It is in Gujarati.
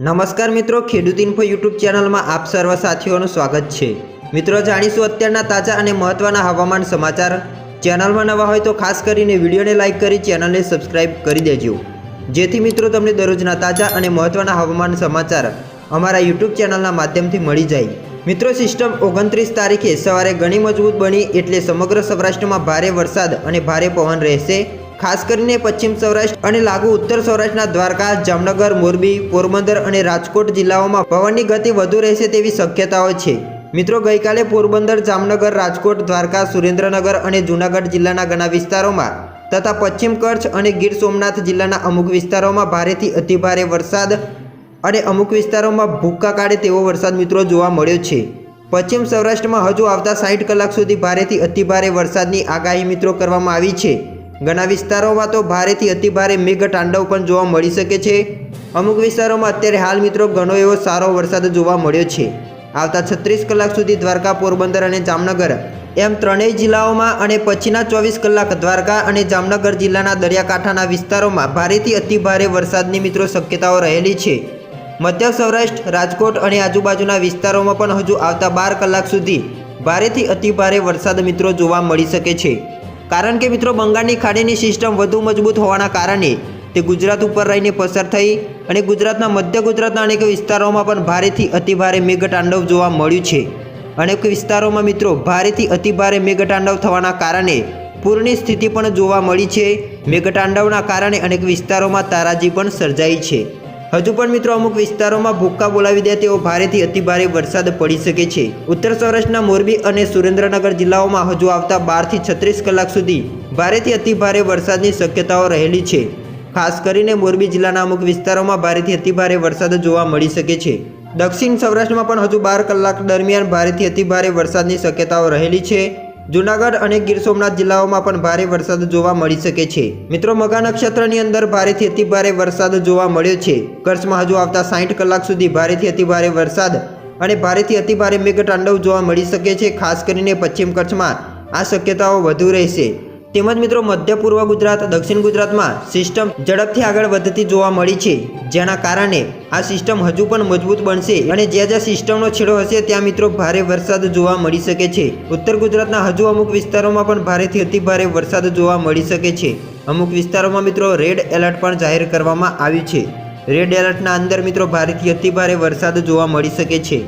નમસ્કાર મિત્રો, ખેડૂત ઇન્ફો યુટ્યુબ ચેનલમાં આપ સર્વ સાથીઓનું સ્વાગત છે. મિત્રો, જાણીશું અત્યારના તાજા અને મહત્ત્વના હવામાન સમાચાર. ચેનલમાં નવા હોય તો ખાસ કરીને વિડીયોને લાઇક કરી ચેનલને સબસ્ક્રાઇબ કરી દેજો. જેથી મિત્રો, તમને દરરોજના તાજા અને મહત્ત્વના હવામાન સમાચાર અમારા યુટ્યુબ ચેનલના માધ્યમથી મળી જાય. મિત્રો, સિસ્ટમ ઓગણત્રીસ તારીખે સવારે ઘણી મજબૂત બની એટલે સમગ્ર સૌરાષ્ટ્રમાં ભારે વરસાદ અને ભારે પવન રહેશે. ખાસ કરીને પશ્ચિમ સૌરાષ્ટ્ર અને લાગુ ઉત્તર સૌરાષ્ટ્રના દ્વારકા, જામનગર, મોરબી, પોરબંદર અને રાજકોટ જિલ્લાઓમાં પવનની ગતિ વધુ રહેશે તેવી શક્યતાઓ છે. મિત્રો, ગઈકાલે પોરબંદર, જામનગર, રાજકોટ, દ્વારકા, સુરેન્દ્રનગર અને જૂનાગઢ જિલ્લાના ઘણા વિસ્તારોમાં તથા પશ્ચિમ કચ્છ અને ગીર સોમનાથ જિલ્લાના અમુક વિસ્તારોમાં ભારેથી અતિભારે વરસાદ અને અમુક વિસ્તારોમાં ભૂક્કા કાઢે તેવો વરસાદ મિત્રો જોવા મળ્યો છે. પશ્ચિમ સૌરાષ્ટ્રમાં હજુ આવતા સાઠ કલાક સુધી ભારેથી અતિભારે વરસાદની આગાહી મિત્રો કરવામાં આવી છે. ઘણા વિસ્તારોમાં તો ભારેથી અતિભારે મેઘ તાંડવ પણ જોવા મળી શકે છે. અમુક વિસ્તારોમાં અત્યારે હાલ મિત્રો ઘણો એવો સારો વરસાદ જોવા મળ્યો છે. આવતા છત્રીસ કલાક સુધી દ્વારકા, પોરબંદર અને જામનગર, એમ ત્રણેય જિલ્લાઓમાં અને પછીના ચોવીસ કલાક દ્વારકા અને જામનગર જિલ્લાના દરિયાકાંઠાના વિસ્તારોમાં ભારેથી અતિભારે વરસાદની મિત્રો શક્યતાઓ રહેલી છે. મધ્ય સૌરાષ્ટ્ર, રાજકોટ અને આજુબાજુના વિસ્તારોમાં પણ હજુ આવતા બાર કલાક સુધી ભારેથી અતિભારે વરસાદ મિત્રો જોવા મળી શકે છે. કારણ કે મિત્રો બંગાળની ખાડીની સિસ્ટમ વધુ મજબૂત હોવાના કારણે તે ગુજરાત ઉપર રહીને પસાર થઈ અને ગુજરાતના મધ્ય ગુજરાતના અનેક વિસ્તારોમાં પણ ભારેથી અતિભારે મેઘતાંડવ જોવા મળ્યું છે. અનેક વિસ્તારોમાં મિત્રો ભારેથી અતિભારે મેઘતાંડવ થવાના કારણે પૂરની સ્થિતિ પણ જોવા મળી છે. મેઘતાંડવના કારણે અનેક વિસ્તારોમાં તારાજી પણ સર્જાઈ છે. હજુ પણ મિત્રો અમુક વિસ્તારોમાં ભૂક્કા બોલાવી દે તેવો ભારેથી અતિભારે વરસાદ પડી શકે છે. ઉત્તર સૌરાષ્ટ્રના મોરબી અને સુરેન્દ્રનગર જિલ્લાઓમાં હજુ આવતા બારથી છત્રીસ કલાક સુધી ભારેથી અતિભારે વરસાદની શક્યતાઓ રહેલી છે. ખાસ કરીને મોરબી જિલ્લાના અમુક વિસ્તારોમાં ભારેથી અતિભારે વરસાદ જોવા મળી શકે છે. દક્ષિણ સૌરાષ્ટ્રમાં પણ હજુ બાર કલાક દરમિયાન ભારેથી અતિભારે વરસાદની શક્યતાઓ રહેલી છે. જૂનાગઢ અને ગીર સોમનાથ જિલ્લાઓમાં પણ ભારે વરસાદ જોવા મળી શકે છે. મિત્રો, મગા નક્ષત્રની અંદર ભારેથી અતિભારે વરસાદ જોવા મળ્યો છે. કચ્છમાં હજુ આવતા સાઠ કલાક સુધી ભારેથી અતિભારે વરસાદ અને ભારેથી અતિભારે મેઘતાંડવ જોવા મળી શકે છે, ખાસ કરીને પશ્ચિમ કચ્છમાં. આ શક્યતાઓ વધુ રહેશે. તેમજ મિત્રો મધ્ય પૂર્વ ગુજરાત, દક્ષિણ ગુજરાતમાં સિસ્ટમ ઝડપથી આગળ વધતી જોવા મળી છે. જેના કારણે આ સિસ્ટમ હજુ પણ મજબૂત બનશે અને જ્યાં જ્યાં સિસ્ટમનો છેડો હશે, ત્યાં મિત્રો ભારે વરસાદ જોવા મળી શકે છે. ઉત્તર ગુજરાતના હજુ અમુક વિસ્તારોમાં પણ ભારેથી અતિભારે વરસાદ જોવા મળી શકે છે. અમુક વિસ્તારોમાં મિત્રો રેડ એલર્ટ પણ જાહેર કરવામાં આવ્યું છે. રેડ એલર્ટના અંદર મિત્રો ભારેથી અતિભારે વરસાદ જોવા મળી શકે છે.